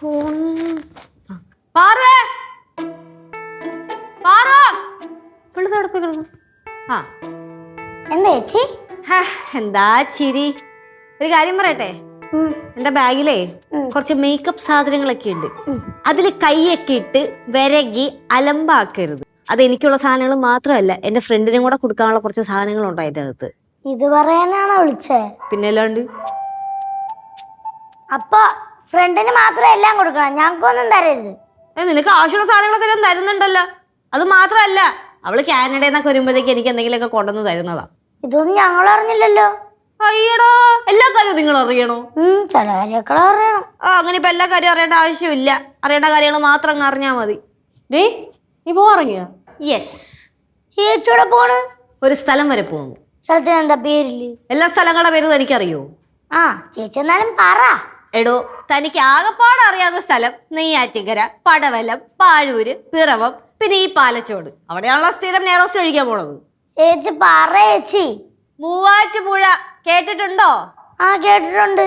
Phone പാറേ! പാറ! ആ. എന്താ ചേച്ചി? എന്താ ചിരി? ഒരു കാര്യം പറയട്ടെ. എന്റെ ബാഗിലേ കുറച്ച് മേക്കപ്പ് സാധനങ്ങളൊക്കെ ഉണ്ട്. അതിൽ കൈയൊക്കെ ഇട്ട് വിരകി അലമ്പാക്കരുത്. അത് എനിക്കുള്ള സാധനങ്ങൾ മാത്രമല്ല എന്റെ ഫ്രണ്ടിനും കൂടെ കൊടുക്കാനുള്ള കുറച്ച് സാധനങ്ങളുണ്ട് അതിന്റെ അകത്ത്. ഇത് പറയാനാണോ വിളിച്ചേ? പിന്നെ അല്ലാണ്ട് അപ്പൊ ഫ്രണ്ടിന് മാത്രം എല്ലാം കൊടുക്കണം. ഞങ്ങൾക്കൊന്നും തരരുത്. ഏ, നിനക്ക് ആവശ്യമുള്ള സാധനങ്ങളൊക്കെ ഞാൻ തരുന്നുണ്ടല്ലോ. അത് മാത്രമല്ല അവൾ കാനഡയിൽ നിന്നൊക്കെ വരുമ്പോഴത്തേക്ക് എനിക്ക് എന്തെങ്കിലുമൊക്കെ കൊണ്ടുവന്ന് തരുന്നതാ. ഇതൊന്നും ഞങ്ങൾ അറിഞ്ഞില്ലല്ലോ അയ്യടോ എല്ലാ കാര്യവും നിങ്ങൾ അറിയണോ ഉം ചില കാര്യമൊക്കെ അറിയണം. ആ അങ്ങനെ ഇപ്പൊ എല്ലാ കാര്യവും അറിയേണ്ട ആവശ്യമില്ല. അറിയേണ്ട കാര്യങ്ങൾ മാത്രം അങ്ങ് അറിഞ്ഞാൽ മതി. നീ യെസ് ചേച്ചിയുടെ പോണ്? ഒരു സ്ഥലം വരെ പോകുന്നു സ്ഥലത്തിന് എന്താ പേരിൽ? എല്ലാ സ്ഥലങ്ങളുടെ പേരും എനിക്കറിയോ ആ ചേച്ചി എന്നാലും പറ. എടോ തനിക്ക് ആകെപ്പാട് അറിയാത്ത സ്ഥലം നെയ്യാറ്റിങ്കര പടവലം പാഴൂര് പിറവം പിന്നെ ഈ പാലച്ചോട്. അവിടെയാണല്ലോ സ്ഥിരം നേരോസ്റ്റ് കഴിക്കാൻ പോണത്. ചേച്ചി പറയേച്ചി മൂവാറ്റുപുഴ കേട്ടിട്ടുണ്ടോ? ആ കേട്ടിട്ടുണ്ട്.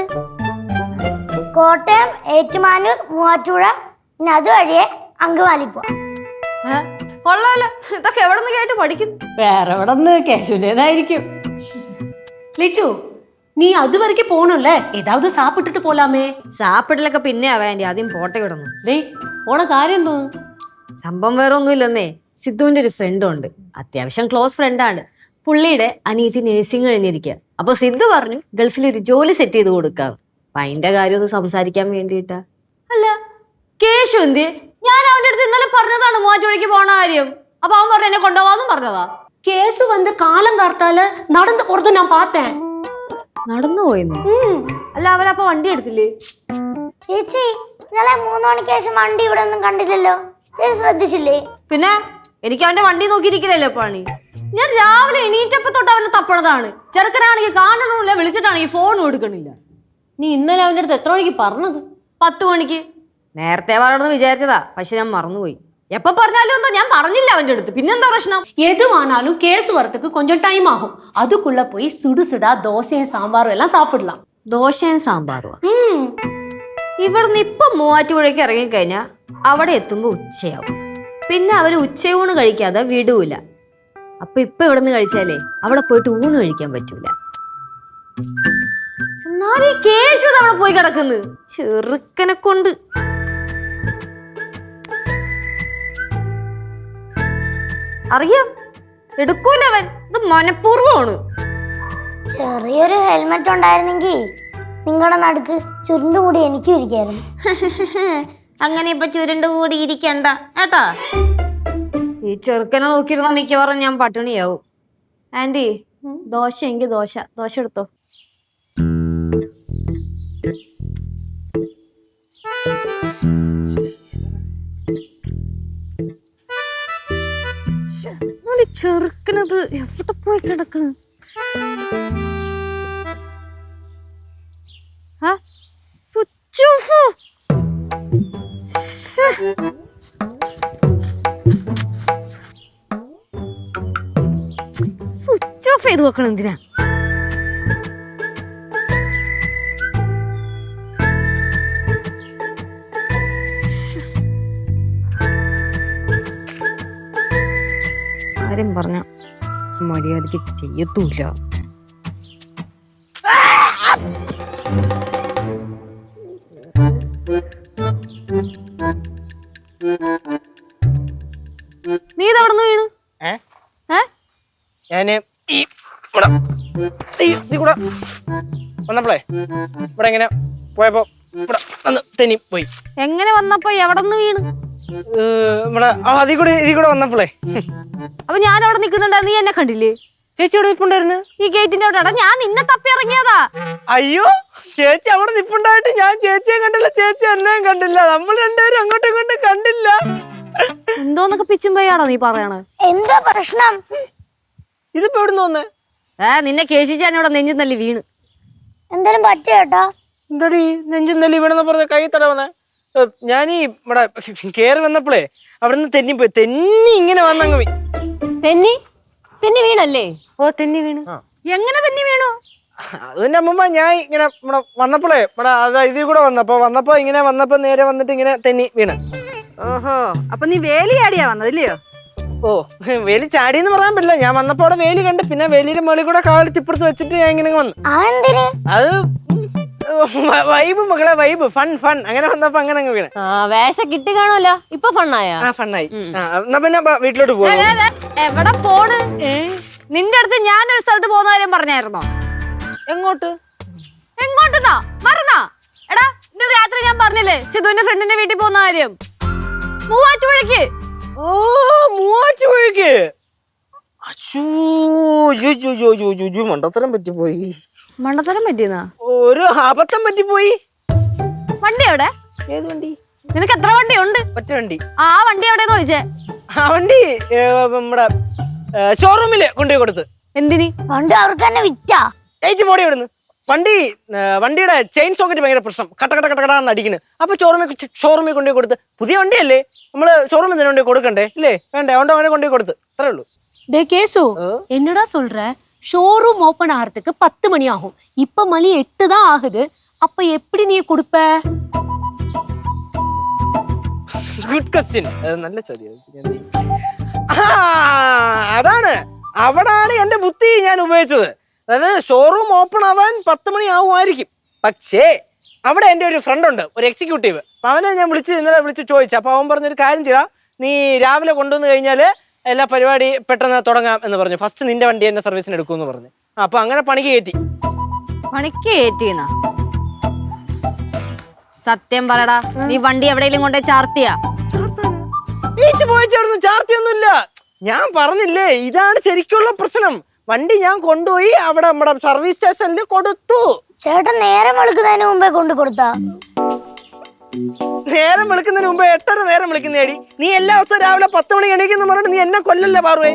കോട്ടയം ഏറ്റുമാനൂർ മൂവാറ്റുപുഴ പിന്നെ അതുവഴിയെ അങ്കമാലി പോവാം. കൊള്ളാലോ. ഇതൊക്കെ എവിടെ നിന്ന് കേട്ട് പഠിക്കുന്നു? വേറെ എവിടെ നിന്ന് കേശുവിന്റെതായിരിക്കും ലിച്ചു நீ அது வரைக்கும் போகணும்ல ஏதாவது சாப்பிட்டுட்டு போலாமே സാപ്പിടലൊക്കെ പിന്നെയാ വേണ്ടി ആദ്യം പോട്ടെ വിടുന്നു டேய் போன காரியம் തോന്നുന്നു സംഭവം വേറെ ഒന്നുമില്ലെന്നേ സിദ്ധുവിന്റെ ഒരു ഫ്രണ്ട് ഉണ്ട് അത്യാവശ്യം ക്ലോസ് ഫ്രണ്ടാണ് പുള്ളിയുടെ അനിയത്തി നേഴ്സിംഗ് കഴിഞ്ഞിരിക്കുക അപ്പൊ സിദ്ധു പറഞ്ഞു ഗൾഫിൽ ഒരു ജോലി സെറ്റ് ചെയ്ത് കൊടുക്കാം അപ്പൊ അതിന്റെ കാര്യം ഒന്ന് സംസാരിക്കാൻ വേണ്ടിയിട്ടാ അല്ല കേശു എന്തി ഞാൻ അവന്റെ അടുത്ത് ഇന്നലെ പറഞ്ഞതാണ് മൂവാറ്റുപുഴയ്ക്ക് പോണ കാര്യം അപ്പൊ അവൻ പറഞ്ഞു എന്നെ കൊണ്ടുപോവാന്നും പറഞ്ഞതാ கேசு வந்து காலம் கார்த்தால நடந்து போறது நான் பார்த்தேன் നടന്നു പോയിരുന്നു അല്ല അവരപ്പൊ വണ്ടി എടുത്തില്ലേ? ചേച്ചി ഇന്നലെ മൂന്ന് മണിക്ക് ശേഷം വണ്ടി ഇവിടെ ഒന്നും കണ്ടില്ലല്ലോ. ചേച്ചി ശ്രദ്ധിച്ചില്ലേ? പിന്നെ? എനിക്ക് അവന്റെ വണ്ടി നോക്കിയിരിക്കില്ലല്ലോ പണി. ഞാൻ രാവിലെ എണീറ്റപ്പോ തൊട്ട് അവനെ തപ്പണതാണ് ചെറുക്കനാണെങ്കിൽ കാണണമില്ല വിളിച്ചിട്ടാണെങ്കിൽ ഫോൺ കൊടുക്കണില്ല. നീ ഇന്നലെ അവന്റെ അടുത്ത് എത്ര മണിക്ക് പറഞ്ഞത്? പത്ത് മണിക്ക്. നേരത്തെ പറയണമെന്ന് വിചാരിച്ചതാ പക്ഷെ ഞാൻ മറന്നുപോയി. എപ്പോ പറഞ്ഞാലും എന്തോ ഞാൻ പറഞ്ഞില്ല അവന്റെ അടുത്ത് പിന്നെന്താ പ്രശ്നം எதுவானாலும் கேசு வரத்துக்கு கொஞ்சம் டைம் ஆகும் அதுக்குள்ள போய் சுடு சுடா தோசையும் சாம்பாரும் எல்லாம் சாப்பிடலாம் ദോശയും സാമ്പാറും ம் ഇവിടുന്ന് ഇപ്പൊ മൂവാറ്റുപുഴയ്ക്ക് ഇറങ്ങിക്കഴിഞ്ഞാൽ അവിടെ എത്തുമ്പോ ഉച്ചയാവും പിന്നെ അവര് ഉച്ചയൂണ് കഴിക്കാതെ വിടൂല അപ്പൊ ഇപ്പൊ ഇവിടുന്ന് കഴിച്ചാലേ അവിടെ പോയിട്ട് ഊണ് കഴിക്കാൻ പറ്റൂല എന്നാലും ഈ കേശു ഇത് അവിടെ പോയി കിടക്കുന്നു ചെറുക്കനെ കൊണ്ട് അറിയാം. എടുക്കൂലവൻ ഇത് മനഃപൂർവമാണ്. ചെറിയൊരു ഹെൽമെറ്റ് ഉണ്ടായിരുന്നെങ്കിൽ നിങ്ങളുടെ നടുക്ക് ചുരുണ്ടുകൂടി എനിക്കും ഇരിക്കായിരുന്നു. അങ്ങനെ ഇപ്പൊ ചുരുണ്ട് കൂടി ഇരിക്കണ്ട കേട്ടാ? ഈ ചെറുക്കനെ നോക്കിയിരുന്ന മിക്കവാറും ഞാൻ പട്ടിണിയാവും. ആന്റി ദോശ എങ്കിൽ ദോശ. ദോശ എടുത്തോ. പോയി കിടക്കണ് ആ സ്വിച്ച് ഓഫ്. സ്വിച്ച് ഓഫ് ചെയ്ത് വെക്കണം എന്തിനാ. കാര്യം പറഞ്ഞ മര്യാദയ്ക്ക് ചെയ്യത്തൂല നീ ഇത് വീണു? ഞാൻ ഈ കൂടെ വന്നപ്പോളേ ഇവിടെ എങ്ങനെ പോയപ്പോ ഇവിടെ വന്ന് തെന്നി പോയി. എങ്ങനെ വന്നപ്പോ എവിടെ നിന്ന് വീണ്? ആ അതിൽ കൂടെ ഇതിൽ കൂടെ വന്നപ്പോളേ. അപ്പൊ ഞാൻ അവിടെ നിൽക്കുന്നുണ്ടാ നീ എന്നെ കണ്ടില്ലേ? ചേച്ചി അവിടെ നിപ്പുണ്ടായിരുന്നു? ഈ ഗേറ്റിന്റെ അവിടെ ഞാൻ നിന്നെ തപ്പി ഇറങ്ങിയതാ. അയ്യോ ചേച്ചി അവിടെ നിപ്പുണ്ടായിട്ട് ഞാൻ ചേച്ചിയെ കണ്ടില്ല ചേച്ചി എന്നെയും കണ്ടില്ല. നമ്മൾ രണ്ടുപേരും അങ്ങോട്ടും ഇങ്ങോട്ടും കണ്ടില്ല. എന്തോന്നൊക്കെ പിച്ചും പോയാണോ നീ പറയണത് എന്താ പ്രശ്നം? ഇതിപ്പോ എവിടെ നിന്ന് വന്നേ? ഏ നിന്നെ കേശിച്ചാണ് ഇവിടെ നെഞ്ചു തല്ലി വീണ്. എന്തായാലും പറ്റിയോ ചേട്ടാ എന്താടി നെഞ്ചും നെല്ലി വീണെന്ന് പറഞ്ഞ കൈ തട വന്നേ? ഞാൻ ഈ ഇവിടെ കേറി വന്നപ്പോഴേ അവിടെ നിന്ന് തെന്നിപ്പോയി തെന്നി ഇങ്ങനെ വന്നങ്ങ് പോയി തെന്നി? തെന്നി വീണല്ലേ? ഓ തെന്നി വീണു. എങ്ങനെ തന്നെ വീണു? അത് പിന്നെ അമ്മമ്മ ഞാൻ ഇങ്ങനെ ഇവിടെ വന്നപ്പോഴേ ഇവിടെ അത് ഇതിൽ കൂടെ വന്നപ്പോ വന്നപ്പോ ഇങ്ങനെ വന്നപ്പോ നേരെ വന്നിട്ട് ഇങ്ങനെ തെന്നി വീണ്. ഓഹോ അപ്പൊ നീ വേലിയാടിയാ വന്നതില്ലയോ ഓ വേലി ചാടിയെന്ന് പറയാൻ പറ്റില്ല. ഞാൻ വന്നപ്പോ അവിടെ വേലി കണ്ട് പിന്നെ വേലിയുടെ മുകളിൽ കൂടെ ഇപ്പുറത്ത് വെച്ചിട്ട് ഞാൻ ഇങ്ങനെ വന്നു. അതെന്തിന്? അത് വൈബ് മകളെ വൈബ് ഫൺ ഫൺ അങ്ങനെ വന്നപ്പോ അങ്ങനെ അങ്ങ് വീണ്. ആ വേഷം കിട്ടി കാണുമല്ലോ? ഇപ്പൊ ഫണ്ണായോ ആ ഫണ്ണായി ആ എന്നാ പിന്നെ ബ- വീട്ടിലോട്ട് പോകും എവിടെ പോണ്? നിന്റെ അടുത്ത് ഞാൻ ഒരു സ്ഥലത്ത് പോകുന്ന കാര്യം പറഞ്ഞായിരുന്നോ? എങ്ങോട്ട്? എങ്ങോട്ടെന്നാ? മറന്നാ? എടാ ഇന്ന് രാത്രി ഞാൻ പറഞ്ഞില്ലേ സിധുവിന്റെ ഫ്രണ്ടിന്റെ വീട്ടിൽ പോകുന്ന കാര്യം? മൂവാറ്റുപുഴയ്ക്ക്. ഓ മൂവാറ്റുപുഴയ്ക്ക്? അശൂ മണ്ടത്തരം പറ്റിപ്പോയി. മണ്ടത്തരം പറ്റിയെന്നാ ഒരു അബദ്ധം പറ്റിപ്പോയി വണ്ടി എവിടെ ഏത് വണ്ടി നിനക്ക് എത്ര വണ്ടി ഉണ്ട് ഒറ്റ വണ്ടി ആ വണ്ടി എവിടെയെന്ന് ചോദിച്ചേ ആ വണ്ടി ഏ, നമ്മുടെ ഷോറൂമില് കൊണ്ടുപോയി കൊടുത്ത് എന്തിനി പണ്ട് അവർക്ക് തന്നെ വിറ്റാ ചേച്ചി പോടി ഇവിടുന്ന് വണ്ടി ഏ, വണ്ടിയുടെ ചെയിൻ സോക്കറ്റ് ഭയങ്കര പ്രശ്നം കട്ട കട്ട കട്ട കടാന്ന് അടിക്കുന്നു അപ്പൊ ഷോറൂമിൽ ഷോറൂമിൽ കൊണ്ടുപോയി കൊടുത്ത് പുതിയ വണ്ടിയല്ലേ നമ്മള് ഷോറൂമിൽ തന്നെ കൊണ്ടുപോയി കൊടുക്കണ്ടേ ഇല്ലേ വേണ്ടേ അതുകൊണ്ട് അവനെ കൊണ്ടുപോയി കൊടുത്ത് അത്രേ ഉള്ളൂ டே கேசு என்னடா சொல்ற ஷோரூம் ஓபன் ஆகிறதுக்கு பத்து மணி ஆகும் இப்ப மணி எட்டு தான் ஆகுது அப்ப எப்படி நீ கொடுப்ப ഗുഡ് ക്വസ്റ്റ്യൻ നല്ല ചോദ്യം ആ, അതാണ് അവിടാണ് എന്റെ ബുദ്ധി ഞാൻ ഉപയോഗിച്ചത് അതായത് ഷോറൂം ഓപ്പൺ ആവാൻ പത്ത് മണി ആവുമായിരിക്കും പക്ഷേ അവിടെ എൻ്റെ ഒരു ഫ്രണ്ട് ഉണ്ട് ഒരു എക്സിക്യൂട്ടീവ് അപ്പൊ അവനെ ഞാൻ വിളിച്ച് ഇന്നലെ വിളിച്ച് ചോദിച്ചു അപ്പൊ അവൻ പറഞ്ഞൊരു കാര്യം ചെയ്യാം നീ രാവിലെ കൊണ്ടുവന്ന് കഴിഞ്ഞാൽ എല്ലാ പരിപാടി പെട്ടെന്ന് തുടങ്ങാം എന്ന് പറഞ്ഞു. ഫസ്റ്റ് നിന്റെ വണ്ടി എന്നെ സർവീസിന് എടുക്കുമെന്ന് പറഞ്ഞു. അപ്പൊ അങ്ങനെ പണിക്ക് കയറ്റി. പണിക്ക് ഏറ്റിന്നാ സത്യം പറടാ നീ വണ്ടി എവിടെയെങ്കിലും കൊണ്ടേ ചാർത്തിയാ? ബീച്ച് പോയിച്ചവിടുന്ന് ചാർത്തിയൊന്നുമില്ല. ഞാൻ പറഞ്ഞില്ലേ ഇതാണ് ശരിക്കുള്ള പ്രശ്നം. വണ്ടി ഞാൻ കൊണ്ടുപോയി അവിടെ നമ്മുടെ സർവീസ് സ്റ്റേഷനിൽ കൊടുത്തു. ചേട്ടൻ നേരം വെളുക്കുന്നതിന് മുമ്പേ കൊണ്ടു കൊടുത്താ? നേരം വിളിക്കുന്നതിന് മുമ്പ് എട്ടര നേരം വിളിക്കുന്നേടി. നീ എല്ലാ ദിവസവും രാവിലെ പത്ത് മണി എണീക്കുന്നു പറഞ്ഞിട്ട് നീ എന്നെ കൊല്ലല്ലേ പാറുവേ?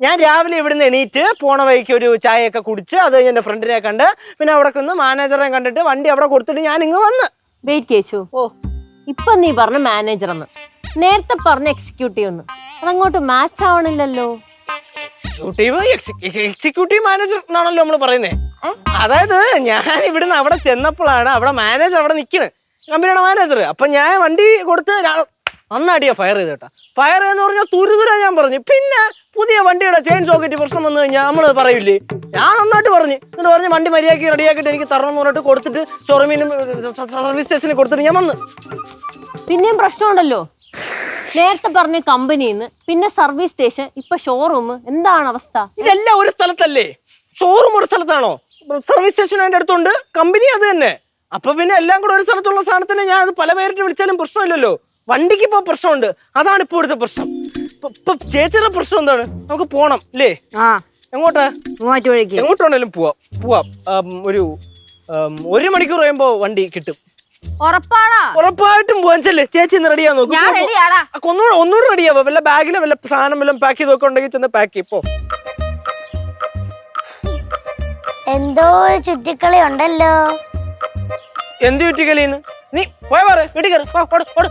ഞാൻ രാവിലെ ഇവിടുന്ന് എണീറ്റ് പോണ വഴിക്ക് ഒരു ചായയൊക്കെ കുടിച്ച് അത് കഴിഞ്ഞ് എന്റെ ഫ്രണ്ടിനെ കണ്ട് പിന്നെ അവിടെ നിന്ന് മാനേജറെ കണ്ടിട്ട് വണ്ടി അവിടെ കൊടുത്തിട്ട് ഞാൻ ഇങ്ങ് വന്ന്. വെയിറ്റ് കേശു. ഓ. ഇപ്പൊ നീ പറഞ്ഞ മാനേജർ എന്ന്. നേരത്തെ പറഞ്ഞ എക്സിക്യൂട്ടീവ് എന്ന്. അതങ്ങോട്ട് മാച്ച് ആവണില്ലല്ലോ. എക്സിക്യൂട്ടീവ് എക്സിക്യൂട്ടീവ് മാനേജർ എന്നാണല്ലോ നമ്മൾ പറയുന്നത് അതായത് ഞാൻ ഇവിടുന്ന് അവിടെ ചെന്നപ്പോഴാണ് അവിടെ മാനേജർ അവിടെ നിൽക്കണ് കമ്പനിയുടെ മാനേജർ അപ്പൊ ഞാൻ വണ്ടി കൊടുത്ത് നന്നായിട്ടിയാ ഫയർ ചെയ്ത് കേട്ടാ. ഫയർ എന്ന് പറഞ്ഞാൽ തുരുതുര ഞാൻ പറഞ്ഞു. പിന്നെ പുതിയ വണ്ടിയുടെ ചെയിൻ സോക്കറ്റ് പ്രശ്നം വന്നു കഴിഞ്ഞാൽ നമ്മൾ പറയില്ലേ ഞാൻ നന്നായിട്ട് പറഞ്ഞു. എന്നിട്ട് പറഞ്ഞ് വണ്ടി മര്യാദയ്ക്ക് റെഡിയാക്കിയിട്ട് എനിക്ക് തരണം എന്ന് പറഞ്ഞിട്ട് കൊടുത്തിട്ട് ഷോറൂമിനും സർവീസ് സ്റ്റേഷനിൽ കൊടുത്തിട്ട് ഞാൻ വന്നു. പിന്നെയും പ്രശ്നമുണ്ടല്ലോ. നേരത്തെ പറഞ്ഞ കമ്പനിന്ന് പിന്നെ സർവീസ് സ്റ്റേഷൻ ഇപ്പൊ ഷോറൂം എന്താണ് അവസ്ഥ? ഇതെല്ലാം ഒരു സ്ഥലത്തല്ലേ? ഷോറൂം ഒരു സ്ഥലത്താണോ? സർവീസ് സ്റ്റേഷൻ അതിന്റെ അടുത്തുണ്ട്. കമ്പനി അത് തന്നെ. അപ്പൊ പിന്നെ എല്ലാം കൂടെ ഒരു സ്ഥലത്തുള്ള സാധനത്തിന് ഞാൻ അത് പല പേരിട്ട് വിളിച്ചാലും പ്രശ്നമില്ലല്ലോ. വണ്ടിക്ക് ഇപ്പൊ പ്രശ്നമുണ്ട്. അതാണ് ഇപ്പൊ ഇവിടുത്തെ പ്രശ്നം. ഇപ്പൊ- ചേച്ചിയുടെ പ്രശ്നം എന്താണ്? നമുക്ക് പോണം അല്ലേ ആ. എങ്ങോട്ടാ? എങ്ങോട്ടാണേലും പോവാം. പോവാം. ഒരു ഒരു മണിക്കൂർ കഴിയുമ്പോ വണ്ടി കിട്ടും. ഉറപ്പാടാ? ഉറപ്പായിട്ടും പോവാൻ ചെല്ലേ ചേച്ചി ഇന്ന് റെഡിയാ നോക്കും ഞാൻ റെഡിയാടാ ഒന്നുകൂടെ ഒന്നുകൂടെ റെഡിയാവോ വല്ല ബാഗിലോ വല്ല സാധനം വല്ലതും പാക്ക് ചെയ്ത് നോക്കുണ്ടെങ്കിൽ ചെന്ന് പാക്ക് ചെയ്യപ്പോ എന്തോ ചുറ്റിക്കളി ഉണ്ടല്ലോ. എന്ത് ചുറ്റിക്കളിന്ന് നീ പോയ പറ വീട്ടിൽ കയറി ഓട്.